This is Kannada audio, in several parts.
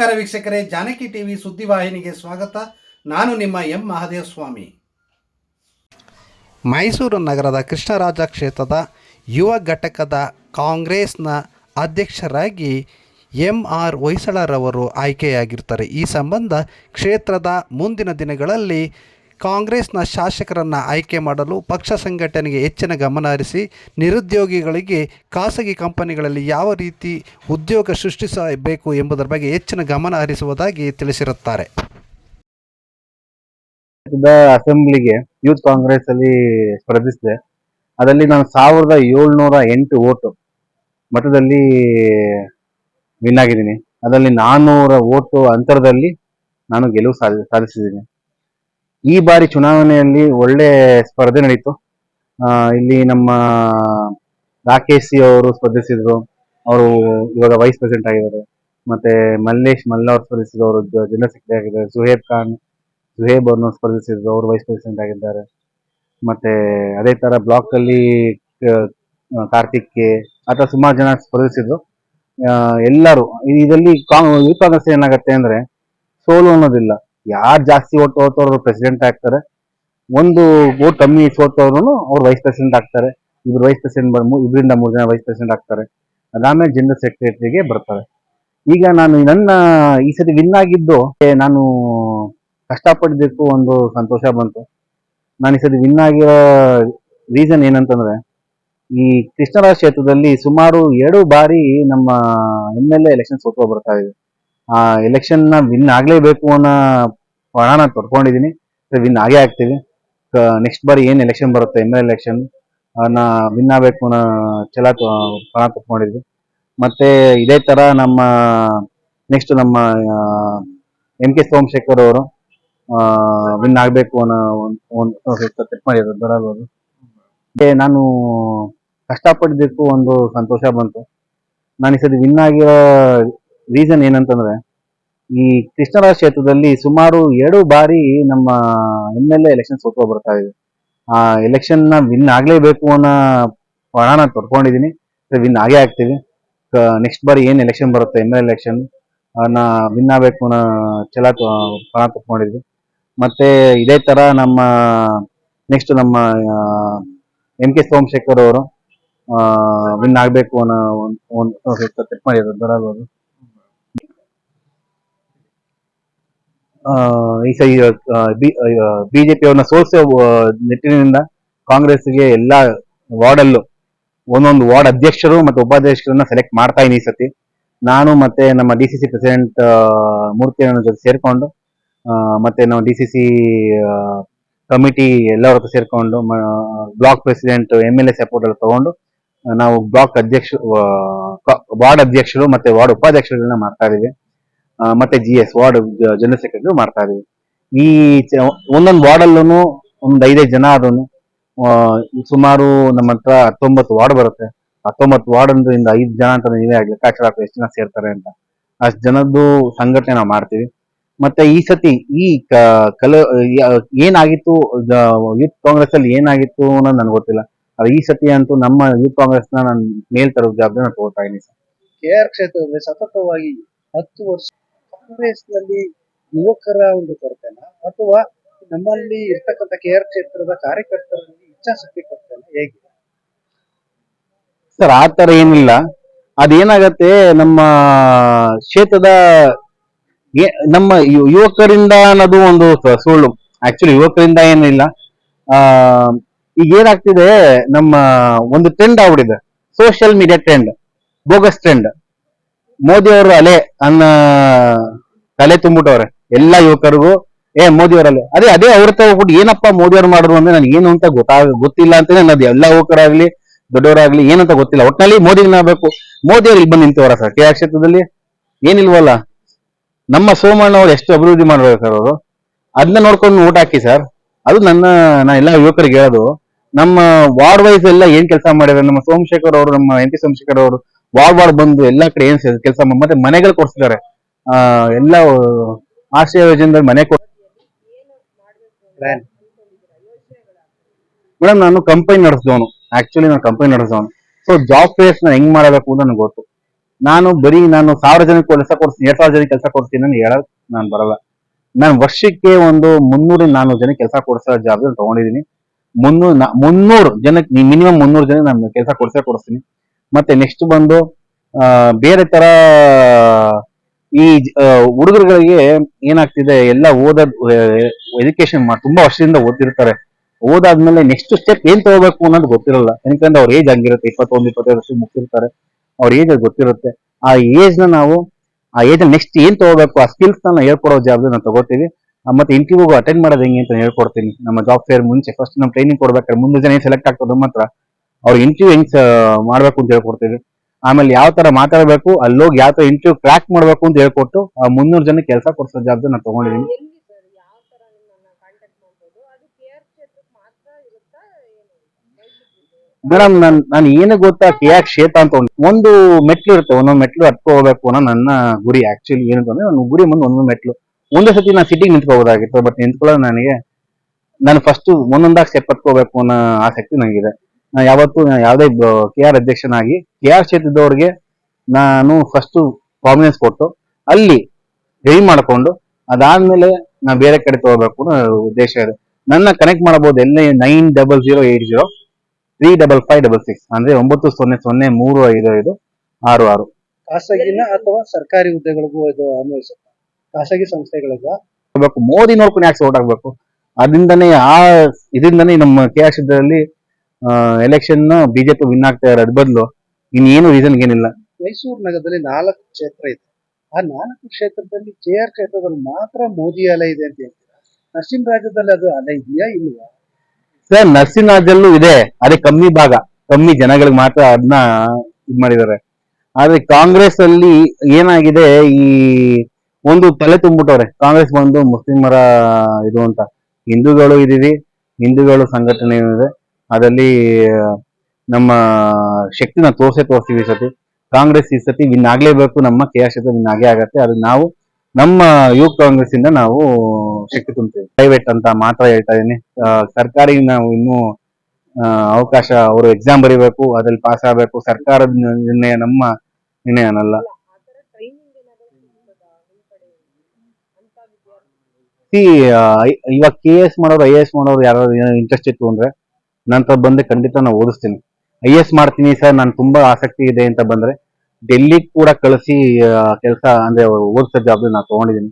ನಮಸ್ಕಾರ ವೀಕ್ಷಕರೇ, ಜಾನಕಿ ಟಿವಿ ಸುದ್ದಿವಾಹಿನಿಗೆ ಸ್ವಾಗತ. ನಾನು ನಿಮ್ಮ ಎಂ ಮಹಾದೇವ ಸ್ವಾಮಿ ಮೈಸೂರು ನಗರದ ಕೃಷ್ಣರಾಜ ಕ್ಷೇತ್ರದ ಯುವ ಘಟಕದ ಕಾಂಗ್ರೆಸ್ನ ಅಧ್ಯಕ್ಷರಾಗಿ ಎಂ ಆರ್ ಹೊಯ್ಸಳರವರು ಆಯ್ಕೆಯಾಗಿರ್ತಾರೆ. ಈ ಸಂಬಂಧ ಕ್ಷೇತ್ರದ ಮುಂದಿನ ದಿನಗಳಲ್ಲಿ ಕಾಂಗ್ರೆಸ್ನ ಶಾಸಕರನ್ನು ಆಯ್ಕೆ ಮಾಡಲು ಪಕ್ಷ ಸಂಘಟನೆಗೆ ಹೆಚ್ಚಿನ ಗಮನ ಹರಿಸಿ ನಿರುದ್ಯೋಗಿಗಳಿಗೆ ಖಾಸಗಿ ಕಂಪನಿಗಳಲ್ಲಿ ಯಾವ ರೀತಿ ಉದ್ಯೋಗ ಸೃಷ್ಟಿಸಬೇಕು ಎಂಬುದರ ಬಗ್ಗೆ ಹೆಚ್ಚಿನ ಗಮನ ಹರಿಸುವುದಾಗಿ ತಿಳಿಸಿರುತ್ತಾರೆ. ಅಸೆಂಬ್ಲಿಗೆ ಯೂತ್ ಕಾಂಗ್ರೆಸ್ ಅಲ್ಲಿ ಸ್ಪರ್ಧಿಸಿದೆ. ಅದರಲ್ಲಿ ನಾನು ಸಾವಿರದ ಏಳ್ನೂರ ಎಂಟು ಓಟು ಮತದಲ್ಲಿ ವಿನ್ ಆಗಿದ್ದೀನಿ. ಅದರಲ್ಲಿ ನಾನ್ನೂರ ಓಟು ಅಂತರದಲ್ಲಿ ನಾನು ಗೆಲುವು ಸಾಧಿ, ಸಾಧಿಸಿದ್ದೀನಿ. ಈ ಬಾರಿ ಚುನಾವಣೆಯಲ್ಲಿ ಒಳ್ಳೆ ಸ್ಪರ್ಧೆ ನಡೀತು. ಇಲ್ಲಿ ನಮ್ಮ ರಾಕೇಶ್ ಅವರು ಸ್ಪರ್ಧಿಸಿದ್ರು. ಅವರು ಇವಾಗ ವೈಸ್ ಪ್ರೆಸಿಡೆಂಟ್ ಆಗಿದ್ದಾರೆ. ಮತ್ತೆ ಮಲ್ಲೇಶ್ ಮಲ್ಲ ಅವರು ಸ್ಪರ್ಧಿಸಿದ್ರು. ಅವರು ಜನರಲ್ ಸೆಕ್ರೆಟರಿ ಆಗಿದ್ದಾರೆ. ಸುಹೇಬ್ ಖಾನ್, ಸುಹೇಬ್ ಅವ್ರನ್ನ ಸ್ಪರ್ಧಿಸಿದ್ರು. ಅವರು ವೈಸ್ ಪ್ರೆಸಿಡೆಂಟ್ ಆಗಿದ್ದಾರೆ. ಮತ್ತೆ ಅದೇ ತರ ಬ್ಲಾಕ್ ಅಲ್ಲಿ ಕಾರ್ತಿಕ್ ಕೆ ಅಥವಾ ಸುಮಾರು ಜನ ಸ್ಪರ್ಧಿಸಿದ್ರು. ಎಲ್ಲರೂ. ಇದರಲ್ಲಿ ಕಾಂಗ್ರೆಸ್ ಏನಾಗತ್ತೆ ಅಂದ್ರೆ ಸೋಲು ಅನ್ನೋದಿಲ್ಲ. ಯಾರು ಜಾಸ್ತಿ ಓಟ್ ತಗೋತಾರೋ ಪ್ರೆಸಿಡೆಂಟ್ ಆಗ್ತಾರೆ. ಒಂದು ಓಟ್ ಕಮ್ಮಿ ಸೋತವ್ರು ಅವ್ರು ವೈಸ್ ಪ್ರೆಸಿಡೆಂಟ್ ಆಗ್ತಾರೆ. ಇಬ್ರು ವೈಸ್ ಪ್ರೆಸಿಡೆಂಟ್ ಇಬ್ಬರಿಂದ ಮೂರು ಜನ ವೈಸ್ ಪ್ರೆಸಿಡೆಂಟ್ ಆಗ್ತಾರೆ. ಅದಾದ್ಮೇಲೆ ಜನರಲ್ ಸೆಕ್ರೆಟರಿಗೆ ಬರ್ತಾರೆ. ಈಗ ನಾನು ನನ್ನ ಈ ಸತಿ ವಿನ್ ಆಗಿದ್ದು, ನಾನು ಕಷ್ಟಪಟ್ಟಿದ್ದಕ್ಕೂ ಒಂದು ಸಂತೋಷ ಬಂತು. ನಾನು ಈ ಸರಿ ವಿನ್ ಆಗಿರೋ ರೀಸನ್ ಏನಂತಂದ್ರೆ, ಈ ಕೃಷ್ಣರಾಜ ಕ್ಷೇತ್ರದಲ್ಲಿ ಸುಮಾರು ಎರಡು ಬಾರಿ ನಮ್ಮ ಎಂ ಎಲ್ ಎ ಎಲೆಕ್ಷನ್ ಸೋತ್ಕೊ ಬರ್ತಾ ಇದೆ. ಆ ಎಲೆಕ್ಷನ್ನ ವಿನ್ ಆಗ್ಲೇಬೇಕು ಅನ್ನೋ ಪಣನ ತೊಡ್ಕೊಂಡಿದೀನಿ. ವಿನ್ ಆಗೇ ಆಗ್ತೀವಿ. ನೆಕ್ಸ್ಟ್ ಬಾರಿ ಏನು ಎಲೆಕ್ಷನ್ ಬರುತ್ತೆ ಎಂ ಎಲ್ ಎಲೆಕ್ಷನ್ ನಾ ವಿನ್ ಆಗ್ಬೇಕು ಅನ್ನೋ ಛಲ ಪಣ ತೊಡ್ಕೊಂಡಿದ್ವಿ. ಮತ್ತೆ ಇದೇ ತರ ನಮ್ಮ ನೆಕ್ಸ್ಟ್ ನಮ್ಮ ಎಂ ಕೆ ಸೋಮಶೇಖರ್ ಅವರು ವಿನ್ ಆಗಬೇಕು ಅನ್ನೋ ಒಂದು ಸೆಟ್ ಮಾಡಿದ್ರು ಬರಬಹುದು ನಾನು ಕಷ್ಟಪಟ್ಟಿದ್ದಕ್ಕೂ ಒಂದು ಸಂತೋಷ ಬಂತು. ನಾನು ಈ ಸರಿ ವಿನ್ ಆಗಿರೋ ರೀಸನ್ ಏನಂತಂದ್ರೆ ಈ ಕೃಷ್ಣರಾಜ ಕ್ಷೇತ್ರದಲ್ಲಿ ಸುಮಾರು ಎರಡು ಬಾರಿ ನಮ್ಮ ಎಂ ಎಲ್ ಎ ಎಲೆಕ್ಷನ್ ಸೋತ್ಕೊ ಬರ್ತಾ ಇದೆ ಆ ಎಲೆಕ್ಷನ್ನ ವಿನ್ ಆಗ್ಲೇಬೇಕು ಅನ್ನೋ ಪ್ರಣಾನ ತೊಡ್ಕೊಂಡಿದೀನಿ ವಿನ್ ಆಗೇ ಆಗ್ತೀವಿ ನೆಕ್ಸ್ಟ್ ಬಾರಿ ಏನ್ ಎಲೆಕ್ಷನ್ ಬರುತ್ತೆ ಎಂ ಎಲ್ ಎಲೆಕ್ಷನ್ ನಾ ವಿನ್ ಆಗ್ಬೇಕು ಅನ್ನೋ ಛಲ ಪಣ ತೊಡ್ಕೊಂಡಿದ್ವಿ ಮತ್ತೆ ಇದೇ ತರ ನಮ್ಮ ನೆಕ್ಸ್ಟ್ ನಮ್ಮ ಎಂ ಕೆ ಸೋಮಶೇಖರ್ ಅವರು ವಿನ್ ಆಗ್ಬೇಕು ಅನ್ನೋ ಒಂದು ಮಾಡಿದ್ರು ಬರಬಹುದು ಈ ಸರಿ ಬಿಜೆಪಿ ಅವ್ರನ್ನ ಸೋಲಿಸೋ ನಿಟ್ಟಿನಿಂದ ಕಾಂಗ್ರೆಸ್ಗೆ ಎಲ್ಲಾ ವಾರ್ಡಲ್ಲೂ, ಒಂದೊಂದು ವಾರ್ಡ್ ಅಧ್ಯಕ್ಷರು ಮತ್ತು ಉಪಾಧ್ಯಕ್ಷರನ್ನ ಸೆಲೆಕ್ಟ್ ಮಾಡ್ತಾ ಈ ಸತಿ ನಾನು ಮತ್ತೆ ನಮ್ಮ D C C president Murthy ಅಣ್ಣನ ಜೊತೆ ಸೇರ್ಕೊಂಡು ಮತ್ತೆ ನಾವು ಡಿ ಸಿ ಸಿ ಕಮಿಟಿ ಎಲ್ಲರ ಹತ್ರ ಸೇರ್ಕೊಂಡು block president M L A support ಎಲ್ಲ ತಗೊಂಡು, ನಾವು ಬ್ಲಾಕ್ ಅಧ್ಯಕ್ಷ ವಾರ್ಡ್ ಅಧ್ಯಕ್ಷರು ಮತ್ತೆ ವಾರ್ಡ್ ಉಪಾಧ್ಯಕ್ಷರನ್ನ ಮಾಡ್ತಾ ಇದೀವಿ ಮತ್ತೆ G S ward general secretary ಮಾಡ್ತಾ ಇದೀವಿ ಈ ಒಂದೊಂದು ವಾರ್ಡಲ್ಲೂ ಒಂದು ಐದೈದು ಜನ ಆದನು ಸುಮಾರು ನಮ್ಮ ಹತ್ರ ಹತ್ತೊಂಬತ್ತು ವಾರ್ಡ್ ಬರುತ್ತೆ. ಹತ್ತೊಂಬತ್ತು ವಾರ್ಡ್ ಅಂದ್ರೆ ಐದು ಜನ ಅಂತ ನೀವೇ ಆಗಲಿ ಲೆಕ್ಕಾಚಾರ ಹಾಕಿ ಎಷ್ಟು ಜನ ಸೇರ್ತಾರೆ ಅಂತ. ಅಷ್ಟು ಜನದ್ದು ಸಂಘಟನೆ ನಾವು ಮಾಡ್ತೀವಿ. ಮತ್ತೆ ಈ ಸತಿ ಈ ಕಲ ಏನಾಗಿತ್ತು ಯೂತ್ ಕಾಂಗ್ರೆಸ್ ಅಲ್ಲಿ ಏನಾಗಿತ್ತು ಅನ್ನೋದು ನನಗೆ ಗೊತ್ತಿಲ್ಲ. ಆದ್ರೆ ಈ ಸತಿ ಅಂತೂ ನಮ್ಮ ಯೂತ್ ಕಾಂಗ್ರೆಸ್ನ ನಾನು ಮೇಲ್ ತರೋ ಜವಾಬ್ದಾರಿ ನಾನು ತಗೋತಾ ಇದ್ದೀನಿ ಸರ್. ಕೆ ಆರ್ ಕ್ಷೇತ್ರದಲ್ಲಿ ಸತತವಾಗಿ ಹತ್ತು ವರ್ಷ ಕಾಂಗ್ರೆಸ್ನಲ್ಲಿ ಯುವಕರ ಒಂದು ಕೊರತೆನ? ಅಥವಾ ನಮ್ಮಲ್ಲಿ ಇರ್ತಕ್ಕಂಥ ಕೆ ಆರ್ ಕ್ಷೇತ್ರದ ಕಾರ್ಯಕರ್ತರಲ್ಲಿ ಇಚ್ಛಾಶಕ್ತಿ ಕೊರತೆನ? ಹೇಗೆ? ಸರ್, ಆ ತರ ಏನಿಲ್ಲ. ಅದೇನಾಗತ್ತೆ, ನಮ್ಮ ಕ್ಷೇತ್ರದ ನಮ್ಮ ಯುವಕರಿಂದ ಅನ್ನೋದು ಒಂದು ಸುಳ್ಳು. ಆಕ್ಚುಲಿ ಯುವಕರಿಂದ ಏನಿಲ್ಲ. ಆ, ಈಗ ಏನಾಗ್ತಿದೆ, ನಮ್ಮ ಒಂದು ಟ್ರೆಂಡ್ ಆಗ್ಬಿಟ್ಟಿದೆ. Social media trend bogus trend Modi ಅವರು ಅಲೆ ಅನ್ನ ತಲೆ ತುಂಬಿಟ್ಟವ್ರೆ. ಎಲ್ಲಾ ಯುವಕರಿಗೂ, ಏ ಮೋದಿ ಅವರಲ್ಲೇ ಅದೇ ಅದೇ ಅವ್ರ ಹೋಗ್ಬಿಟ್ಟು ಏನಪ್ಪ ಮೋದಿ ಅವ್ರು ಮಾಡಿದ್ರು ಅಂದ್ರೆ ನನಗೆ ಏನು ಅಂತ ಗೊತ್ತಾಗ ಗೊತ್ತಿಲ್ಲ ಅಂತಾನೆ ಅನ್ನೋದು ಎಲ್ಲ ಯುವಕರಾಗ್ಲಿ, ದೊಡ್ಡವರಾಗ್ಲಿ ಏನಂತ ಗೊತ್ತಿಲ್ಲ. ಒಟ್ಟಿನಲ್ಲಿ ಮೋದಿ ನಾಬೇಕು ಮೋದಿ ಅವ್ರು ಇಲ್ಲಿ ಬಂದು ನಿಂತವರ ಸರ್? ಕೆ ಕ್ಷೇತ್ರದಲ್ಲಿ? ಏನಿಲ್ವಲ್ಲ? ನಮ್ಮ ಸೋಮಣ್ಣ ಅವ್ರು ಎಷ್ಟು ಅಭಿವೃದ್ಧಿ ಮಾಡ್ಬೇಕು ಸರ್ ಅವರು? ಅದನ್ನ ನೋಡ್ಕೊಂಡು ಊಟ ಹಾಕಿ ಸರ್. ಅದು ನನ್ನ, ನಾ ಎಲ್ಲ ಯುವಕರಿಗೆ ಹೇಳೋದು. ನಮ್ಮ ವಾರ್ಡ್ ವೈಸ್ ಎಲ್ಲ ಏನ್ ಕೆಲಸ ಮಾಡಿದ್ರೆ? ನಮ್ಮ ಸೋಮಶೇಖರ್ ಅವರು, ನಮ್ಮ ಎಂ ಪಿ ಸೋಮಶೇಖರ್ ಅವರು, ವಾರ್ಡ್ ವಾರ್ಡ್ ಬಂದು ಎಲ್ಲಾ ಕಡೆ ಏನ್ ಕೆಲಸ ಮತ್ತೆ ಮನೆಗಳು ಕೊಡ್ಸಿದ್ದಾರೆ. ಎಲ್ಲ ಆಶ್ರಯ ಯೋಜನೆದಲ್ಲಿ ಮನೆ ಪ್ಲಾನ್ ಮೇಡಮ್ ನಾನು ಕಂಪನಿ ನಡೆಸಿದವನು. ಆಕ್ಚುಲಿ ನಾನು ಕಂಪನಿ ನಡೆಸಿದವನು. ಸೊ ಜಾಬ್ ಫೇಸ್ ನಾನು ಹೆಂಗ್ ಮಾಡಬೇಕು ಅಂತ ನನಗೆ ಗೊತ್ತು. ನಾನು ಬರೀ ನಾನು ಸಾವಿರ ಜನಕ್ಕೆ ಕೆಲಸ ಕೊಡ್ತೀನಿ ಎರಡ್ ಸಾವಿರ ಜನಕ್ಕೆ ಕೆಲಸ ಕೊಡ್ತೀನಿ ಅಂತ ಹೇಳಕ್ ನಾನು ಬರಲ್ಲ. ನಾನು ವರ್ಷಕ್ಕೆ ಒಂದು ಮುನ್ನೂರ ನಾನ್ನೂರು ಜನಕ್ಕೆ ಕೆಲಸ ಕೊಡಿಸೋ ಜಾಬ್ ತಗೊಂಡಿದ್ದೀನಿ. ಮುನ್ನೂರು ಮುನ್ನೂರು ಜನಕ್ಕೆ ಮಿನಿಮಮ್ ಮುನ್ನೂರು ಜನ ನಾನು ಕೆಲಸ ಕೊಡಿಸೇ ಕೊಡಿಸ್ತೀನಿ. ಮತ್ತೆ ನೆಕ್ಸ್ಟ್ ಬಂದು ಬೇರೆ ತರ ಈ ಹುಡುಗರುಗಳಿಗೆ ಏನಾಗ್ತಿದೆ, ಎಲ್ಲ ಓದ ಎಜುಕೇಶನ್ ತುಂಬಾ ವರ್ಷದಿಂದ ಓದ್ತಿರ್ತಾರೆ. ಓದಾದ್ಮೇಲೆ ನೆಕ್ಸ್ಟ್ ಸ್ಟೆಪ್ ಏನ್ ತಗೋಬೇಕು ಅನ್ನೋದು ಗೊತ್ತಿರಲ್ಲ. ಯಾಕಂದ್ರೆ ಅವ್ರ ಏಜ್ ಹಂಗಿರುತ್ತೆ, ಇಪ್ಪತ್ತೊಂದು, ಇಪ್ಪತ್ತೈದು ವರ್ಷ ಮುಗ್ತಿರ್ತಾರೆ ಅವ್ರ ಏಜ್ ಗೊತ್ತಿರುತ್ತೆ. ಆ ಏಜ್ನ ನಾವು, ಆ ಏಜ್ ನೆಕ್ಸ್ಟ್ ಏನ್ ತಗೋಬೇಕು, ಆ ಸ್ಕಿಲ್ಸ್ನ ಹೇಳ್ಕೊಡೋ ಜಾಬ್ ನಾವು ತಗೋತೀವಿ. ಮತ್ತೆ ಇಂಟರ್ವ್ಯೂ ಅಟೆಂಡ್ ಮಾಡೋದು ಹೆಂಗೆ ಅಂತ ಹೇಳ್ಕೊಡ್ತೀನಿ. ನಮ್ಮ ಜಾಬ್ ಫೇರ್ ಮುಂಚೆ ಫಸ್ಟ್ ನಾವು ಟ್ರೈನಿಂಗ್ ಕೊಡ್ಬೇಕಾದ್ರೆ, ಮುಂದೆ ಜನ ಸೆಲೆಕ್ಟ್ ಆಗ್ತದೆ ಮಾತ್ರ. ಅವ್ರ ಇಂಟರ್ವ್ಯೂ ಹೆಂಗ್ ಮಾಡ್ಬೇಕು ಅಂತ ಹೇಳ್ಕೊಡ್ತೀವಿ. ಆಮೇಲೆ ಯಾವ ತರ ಮಾತಾಡಬೇಕು ಅಲ್ಲೋಗಿ ಯಾವ ತರ ಇಂಟರ್ವ್ಯೂ ಕ್ರ್ಯಾಕ್ ಮಾಡ್ಬೇಕು ಅಂತ ಹೇಳ್ಕೊಟ್ಟು ಆ ಮುನ್ನೂರು ಜನ ಕೆಲಸ ಕೊಡ್ಸೋ ಜವಾಬ್ದಾರಿ ನಾನು ತಗೊಂಡಿದ್ದೀನಿ ಮೇಡಮ್ ನನ್ ನಾನು ಏನು ಗೊತ್ತಾ ಕೆ ಆರ್ ಕ್ಷೇತ್ರ ಅಂತ ಒಂದು ಒಂದು ಮೆಟ್ಲು ಇರುತ್ತೆ ಒಂದೊಂದು ಮೆಟ್ಲು ಹತ್ಕೊ ಹೋಗ್ಬೇಕು ಅನ್ನೋ ನನ್ನ ಗುರಿ ಆಕ್ಚುಲಿ ಏನು ಅಂತಂದ್ರೆ ನನ್ನ ಗುರಿ ಮುಂದೆ ಒಂದೊಂದು ಮೆಟ್ಲು. ಒಂದೇ ಸತಿ ನಾನು ಸಿಟಿಗೆ ನಿಂತ್ಕೋಬೋದಾಗಿತ್ತು ಬಟ್ ನಿಂತ್ಕೊಳ್ಳೋದು ನನಗೆ ನಾನು ಫಸ್ಟ್ ಒಂದೊಂದಾಗಿ ಸ್ಟೆಪ್ ಹತ್ಕೋಬೇಕು ಅನ್ನೋ ಆಸಕ್ತಿ ನನಗಿದೆ. ನಾನು ಯಾವತ್ತು ಯಾವುದೇ ಕೆ ಆರ್ ಅಧ್ಯಕ್ಷನಾಗಿ ಕೆ ಆರ್ ಕ್ಷೇತ್ರದವ್ರಿಗೆ ನಾನು ಫಸ್ಟ್ ಪ್ರಾಮಿನೆನ್ಸ್ ಕೊಟ್ಟು ಅಲ್ಲಿ ರೆಡಿ ಮಾಡ್ಕೊಂಡು ಅದಾದ್ಮೇಲೆ ನಾ ಬೇರೆ ಕಡೆ ತಗೋಬೇಕು ಅನ್ನೋ ಉದ್ದೇಶ ಇದೆ. ನನ್ನ ಕನೆಕ್ಟ್ ಮಾಡಬಹುದು ಎಲ್ಲ? Nine double zero eight zero three double five double six ಅಂದ್ರೆ ಒಂಬತ್ತು ಸೊನ್ನೆ ಸೊನ್ನೆ ಮೂರು ಐದು ಐದು ಆರು ಆರು. ಖಾಸಗಿನ ಅಥವಾ ಸರ್ಕಾರಿ ಹುದ್ದೆಗಳಿಗೂ ಇದು ಅನ್ವಯಿಸುತ್ತೆ? ಖಾಸಗಿ ಸಂಸ್ಥೆಗಳಿಗೂ? ಮೋದಿ ನೋಡ್ಕೊಂಡು ಯಾಕೆ ಸೋಟ್ ಆಗ್ಬೇಕು? ಅದರಿಂದನೇ ಆ ಇದರಿಂದನೇ ನಮ್ಮ ಕೆ ಆರ್ ಕ್ಷೇತ್ರದಲ್ಲಿ ಎಲೆಕ್ಷನ್ ಬಿಜೆಪಿ ವಿನ್ ಆಗ್ತಾ ಇರೋದ್ ಬದಲು ಇನ್ನೇನು ರೀಸನ್ ಏನಿಲ್ಲ. ಮೈಸೂರು ನಗರದಲ್ಲಿ ನಾಲ್ಕು ಕ್ಷೇತ್ರ ಇದೆ. ಆ ನಾಲ್ಕು ಕ್ಷೇತ್ರದಲ್ಲಿ ಕೆ ಆರ್ ಕ್ಷೇತ್ರದಲ್ಲಿ ಮಾತ್ರ ಮೋದಿ ಅಲೆ ಇದೆ ಅಂತ ಹೇಳ್ತೀರಾ? ನರಸಿಂಹರಾಜ್ಯದಲ್ಲಿ ಅದು ಅಲೆ ಇದೆಯಾ ಇಲ್ವಾ? ಸರ್ ನರ್ಸಿಂಗ್ರಾಜಲ್ಲೂ ಇದೆ. ಅದೇ ಕಮ್ಮಿ ಭಾಗ. ಕಮ್ಮಿ ಜನಗಳಿಗೆ ಮಾತ್ರ ಅದನ್ನ ಇದ್ ಮಾಡಿದ್ದಾರೆ. ಆದ್ರೆ ಕಾಂಗ್ರೆಸ್ ಅಲ್ಲಿ ಏನಾಗಿದೆ ಈ ಒಂದು ತಲೆ ತುಂಬಿಟ್ಟವ್ರೆ ಕಾಂಗ್ರೆಸ್ ಬಂದು ಮುಸ್ಲಿಮರ ಇದು ಅಂತ. ಹಿಂದೂಗಳು ಇದೀವಿ ಹಿಂದೂಗಳು ಸಂಘಟನೆ ಇದೆ. ಅದರಲ್ಲಿ ನಮ್ಮ ಶಕ್ತಿನ ತೋರಿಸೇ ತೋರಿಸ್ತೀವಿ ಸತಿ. ಕಾಂಗ್ರೆಸ್ ಈ ಸತಿ ವಿನ್ ಆಗ್ಲೇಬೇಕು ನಮ್ಮ ಕೆ ಆರ್ ವಿನ್ ಆಗೇ ಆಗತ್ತೆ. ಅದು ನಾವು ನಮ್ಮ ಯೂತ್ ಕಾಂಗ್ರೆಸ್ ಇಂದ ನಾವು ಶಕ್ತಿ ತುಂಬ್ತೀವಿ. ಪ್ರೈವೇಟ್ ಅಂತ ಮಾತ್ರ ಹೇಳ್ತಾ ಇದೀನಿ ಆ, ಸರ್ಕಾರಿ ನಾವು ಇನ್ನೂ ಅವಕಾಶ ಅವರು ಎಕ್ಸಾಮ್ ಬರೀಬೇಕು ಅದ್ರಲ್ಲಿ ಪಾಸ್ ಆಗಬೇಕು. ಸರ್ಕಾರದ ನಿರ್ಣಯ ನಮ್ಮ ನಿರ್ಣಯ ಅನ್ನಲ್ಲ. ಇವಾಗ ಕೆ ಎಸ್ ಮಾಡೋರು ಐ ಎ ಎಸ್ ಮಾಡೋರು ಯಾರು ಇಂಟ್ರೆಸ್ಟ್ ಇತ್ತು ಅಂದ್ರೆ ನಂತರ ಬಂದ್ರೆ ಖಂಡಿತ ನಾವು ಓದಿಸ್ತೀನಿ. ಐ ಎಸ್ ಮಾಡ್ತೀನಿ ಸರ್ ನಾನು ತುಂಬಾ ಆಸಕ್ತಿ ಇದೆ ಅಂತ ಬಂದ್ರೆ ಡೆಲ್ಲಿ ಕೂಡ ಕಳಿಸಿ ಕೆಲಸ ಅಂದ್ರೆ ಓದಿಸೋ ಜಾಬ್ ನಾನು ತಗೊಂಡಿದ್ದೀನಿ.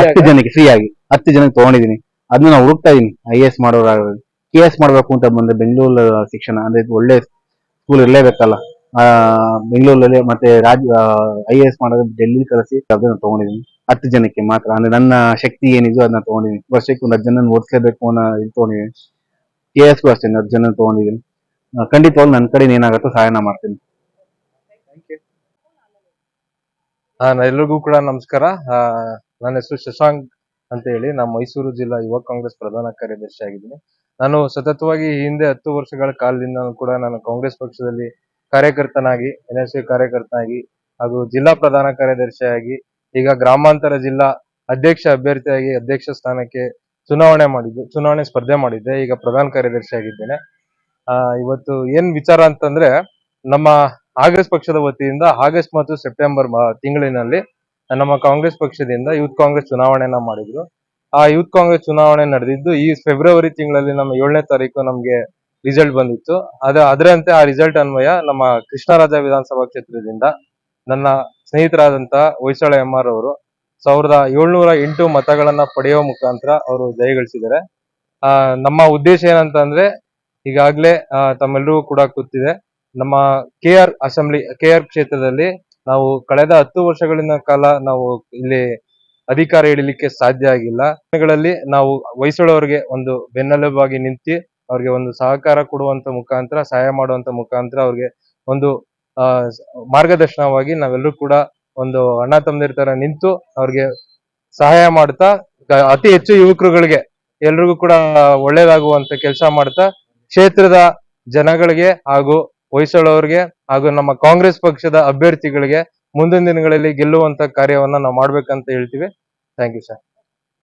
ಹತ್ತು? ಜನಕ್ಕೆ ಫ್ರೀ ಆಗಿ. ಹತ್ತು ಜನಕ್ಕೆ ತಗೊಂಡಿದ್ದೀನಿ. ಅದನ್ನ ನಾನು ಹುಡುಕ್ತಾ ಇದೀನಿ ಐ ಎಸ್ ಮಾಡೋರು ಕೆ ಎಸ್ ಮಾಡ್ಬೇಕು ಅಂತ ಬಂದ್ರೆ ಬೆಂಗಳೂರು ಶಿಕ್ಷಣ ಅಂದ್ರೆ ಒಳ್ಳೆ ಸ್ಕೂಲ್ ಇರಲೇಬೇಕಲ್ಲ. ಆ, ಬೆಂಗಳೂರಲ್ಲಿ ಮತ್ತೆ ರಾಜ್ಯ ಐ ಎ ಎಸ್ ಮಾಡೋದು ಡೆಲ್ಲಿ ಕಳಿಸಿ ಅದನ್ನ ತಗೊಂಡಿದ್ದೀನಿ. ಹತ್ತು ಜನಕ್ಕೆ ಮಾತ್ರ ಅಂದ್ರೆ ನನ್ನ ಶಕ್ತಿ ಏನಿದೆಯೋ ಅದನ್ನ ತಗೊಂಡಿದ್ದೀನಿ. ವರ್ಷಕ್ಕೆ ಒಂದು ಹತ್ತು ಜನ ಓದಿಸ್ಲೇಬೇಕು ಅನ್ನೋ ಇದು ತಗೊಂಡಿದ್ದೀನಿ. ಕೆ ಎಸ್ಗೂ ಅಷ್ಟೇ ಹತ್ತು ಜನ ತಗೊಂಡಿದ್ದೀನಿ. ಖಂಡಿತವಾಗ್ಲೂ ನನ್ನ ಕಡೆ ಏನಾಗುತ್ತೋ ಸಹಾಯನ ಮಾಡ್ತೀನಿ. ಯು ಎಲ್ರಿಗೂ ಕೂಡ ನಮಸ್ಕಾರ. ನನ್ನ ಹೆಸರು ಶಶಾಂಕ್ ಅಂತ ಹೇಳಿ ನಾನು ಮೈಸೂರು ಜಿಲ್ಲಾ ಯುವ ಕಾಂಗ್ರೆಸ್ ಪ್ರಧಾನ ಕಾರ್ಯದರ್ಶಿ ಆಗಿದ್ದೀನಿ. ನಾನು ಸತತವಾಗಿ ಹಿಂದೆ ಹತ್ತು ವರ್ಷಗಳ ಕಾಲದಿಂದ ಕೂಡ ನಾನು ಕಾಂಗ್ರೆಸ್ ಪಕ್ಷದಲ್ಲಿ ಕಾರ್ಯಕರ್ತನಾಗಿ ಎನ್ ಎಸ್ ಕಾರ್ಯಕರ್ತನಾಗಿ ಹಾಗೂ ಜಿಲ್ಲಾ ಪ್ರಧಾನ ಕಾರ್ಯದರ್ಶಿಯಾಗಿ, ಈಗ ಗ್ರಾಮಾಂತರ ಜಿಲ್ಲಾ ಅಧ್ಯಕ್ಷ ಅಭ್ಯರ್ಥಿಯಾಗಿ ಅಧ್ಯಕ್ಷ ಸ್ಥಾನಕ್ಕೆ ಚುನಾವಣೆ ಮಾಡಿದ್ದು, ಚುನಾವಣೆ ಸ್ಪರ್ಧೆ ಮಾಡಿದ್ದೆ, ಈಗ ಪ್ರಧಾನ ಕಾರ್ಯದರ್ಶಿ ಆಗಿದ್ದೇನೆ. ಆ, ಇವತ್ತು ಏನ್ ವಿಚಾರ ಅಂತಂದ್ರೆ, ನಮ್ಮ ಕಾಂಗ್ರೆಸ್ ಪಕ್ಷದ ವತಿಯಿಂದ ಆಗಸ್ಟ್ ಮತ್ತು ಸೆಪ್ಟೆಂಬರ್ ತಿಂಗಳಿನಲ್ಲಿ ನಮ್ಮ ಕಾಂಗ್ರೆಸ್ ಪಕ್ಷದಿಂದ ಯೂತ್ ಕಾಂಗ್ರೆಸ್ ಚುನಾವಣೆಯನ್ನ ಮಾಡಿದ್ರು. ಆ ಯೂತ್ ಕಾಂಗ್ರೆಸ್ ಚುನಾವಣೆ ನಡೆದಿದ್ದು, ಈ ಫೆಬ್ರವರಿ ತಿಂಗಳಲ್ಲಿ ನಮ್ಮ ಏಳನೇ ತಾರೀಕು ನಮ್ಗೆ ರಿಸಲ್ಟ್ ಬಂದಿತ್ತು. ಅದ, ಅದರಂತೆ ಆ ರಿಸಲ್ಟ್ ಅನ್ವಯ ನಮ್ಮ ಕೃಷ್ಣರಾಜ ವಿಧಾನಸಭಾ ಕ್ಷೇತ್ರದಿಂದ ನನ್ನ ಸ್ನೇಹಿತರಾದಂತ ಹೊಯ್ಸಳ ಎಂ ಆರ್ ಅವರು ಸಾವಿರದ ಏಳ್ನೂರ ಎಂಟು ಮತಗಳನ್ನ ಪಡೆಯುವ ಮುಖಾಂತರ ಅವರು ಜಯಗಳಿಸಿದ್ದಾರೆ. ನಮ್ಮ ಉದ್ದೇಶ ಏನಂತ ಅಂದ್ರೆ ಈಗಾಗ್ಲೇ ಆ, ತಮ್ಮೆಲ್ಲರಿಗೂ ಕೂಡ ಗೊತ್ತಿದೆ. ನಮ್ಮ K R assembly K R ಕ್ಷೇತ್ರದಲ್ಲಿ ನಾವು ಕಳೆದ ಹತ್ತು ವರ್ಷಗಳಿನ ಕಾಲ ನಾವು ಇಲ್ಲಿ ಅಧಿಕಾರ ಹಿಡಿಲಿಕ್ಕೆ ಸಾಧ್ಯ ಆಗಿಲ್ಲ. ನಾವು ವಯಸ್ಸುಳವರಿಗೆ ಒಂದು ಬೆನ್ನೆಲುಬಾಗಿ ನಿಂತು ಅವ್ರಿಗೆ ಒಂದು ಸಹಕಾರ ಕೊಡುವಂತ ಮುಖಾಂತರ ಸಹಾಯ ಮಾಡುವಂತ ಮುಖಾಂತರ ಅವ್ರಿಗೆ ಒಂದು ಮಾರ್ಗದರ್ಶನವಾಗಿ ನಾವೆಲ್ಲರೂ ಕೂಡ ಒಂದು ಅಣ್ಣ ತಮ್ಮದಿರ್ ತರ ನಿಂತು ಅವ್ರಿಗೆ ಸಹಾಯ ಮಾಡ್ತಾ ಅತಿ ಹೆಚ್ಚು ಯುವಕರುಗಳಿಗೆ ಎಲ್ರಿಗೂ ಕೂಡ ಒಳ್ಳೇದಾಗುವಂತ ಕೆಲಸ ಮಾಡ್ತಾ, ಕ್ಷೇತ್ರದ ಜನಗಳಿಗೆ ಹಾಗೂ ಹೊಯ್ಸಳವ್ರಿಗೆ ಹಾಗೂ ನಮ್ಮ ಕಾಂಗ್ರೆಸ್ ಪಕ್ಷದ ಅಭ್ಯರ್ಥಿಗಳಿಗೆ ಮುಂದಿನ ದಿನಗಳಲ್ಲಿ ಗೆಲ್ಲುವಂತ ಕಾರ್ಯವನ್ನ ನಾವು ಮಾಡ್ಬೇಕಂತ ಹೇಳ್ತೀವಿ. Thank you sir